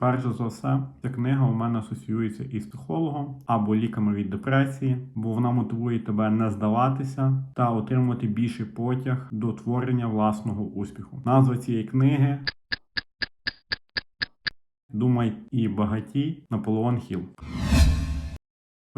Перш за все, ця книга у мене асоціюється із психологом або ліками від депресії, бо вона мотивує тебе не здаватися та отримувати більший потяг до творення власного успіху. Назва цієї книги Думай і багатій Наполеон Хіл.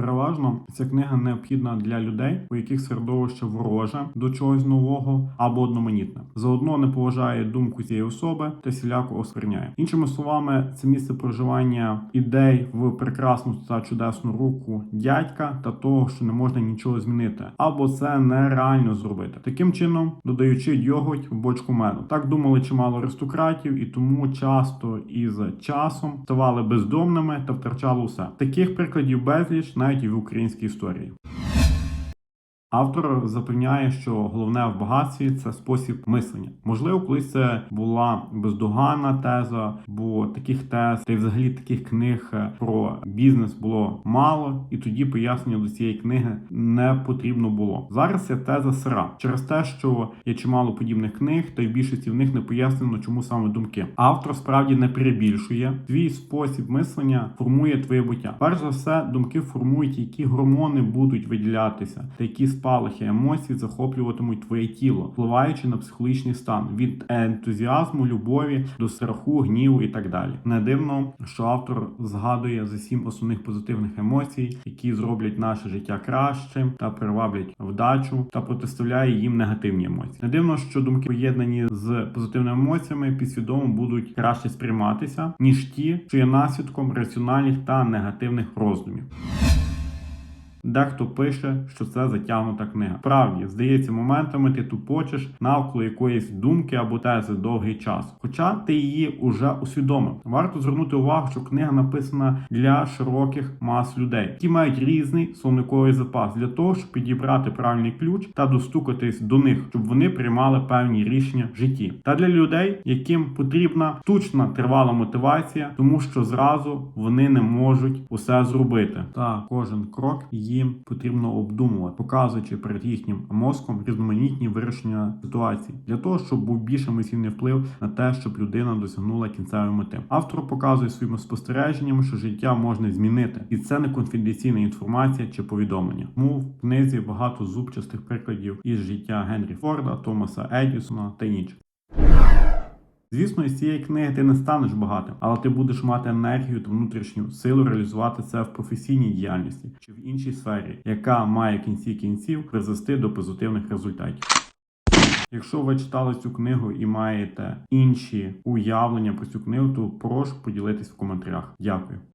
Переважно ця книга необхідна для людей, у яких середовище вороже до чогось нового або одноманітне. Заодно не поважає думку цієї особи та сіляко оскверняє. Іншими словами, це місце проживання ідей в прекрасну та чудесну руку дядька та того, що не можна нічого змінити, або це нереально зробити. Таким чином, додаючи йоготь в бочку меду. Так думали чимало аристократів, і тому часто із часом ставали бездомними та втрачали усе. Таких прикладів безліч навіть і в українській історії. Автор запевняє, що головне в багатстві це спосіб мислення. Можливо, колись це була бездоганна теза, бо таких тез та й взагалі таких книг е, про бізнес було мало, і тоді пояснення до цієї книги не потрібно було. Зараз ця теза сира через те, що є чимало подібних книг, та й в більшості в них не пояснено, чому саме думки. Автор справді не перебільшує. Твій спосіб мислення формує твоє буття. Перш за все, думки формують, які гормони будуть виділятися, та які спалахи емоцій захоплюватимуть твоє тіло, впливаючи на психологічний стан від ентузіазму, любові до страху, гніву і так далі. Не дивно, що автор згадує за сім основних позитивних емоцій, які зроблять наше життя кращим та приваблять вдачу, та протиставляє їм негативні емоції. Не дивно, що думки поєднані з позитивними емоціями підсвідомо будуть краще сприйматися ніж ті, що є наслідком раціональних та негативних роздумів. Дехто пише, що це затягнута книга. Правді, здається, моментами ти тупочеш навколо якоїсь думки або тези довгий час. Хоча ти її уже усвідомив. Варто звернути увагу, що книга написана для широких мас людей, які мають різний словниковий запас для того, щоб підібрати правильний ключ та достукатись до них, щоб вони приймали певні рішення в житті. Та для людей, яким потрібна штучна тривала мотивація, тому що зразу вони не можуть усе зробити. Та кожен крок їм потрібно обдумувати, показуючи перед їхнім мозком різноманітні вирішення ситуацій для того, щоб був більш емоційний вплив на те, щоб людина досягнула кінцевої мети. Автор показує своїми спостереженнями, що життя можна змінити, і це не конфіденційна інформація чи повідомлення. Тому в книзі багато зубчастих прикладів із життя Генрі Форда, Томаса Едісона та інших. Звісно, із цієї книги ти не станеш багатим, але ти будеш мати енергію та внутрішню силу реалізувати це в професійній діяльності чи в іншій сфері, яка має кінці кінців призвести до позитивних результатів. Якщо ви читали цю книгу і маєте інші уявлення про цю книгу, то прошу поділитись в коментарях. Дякую.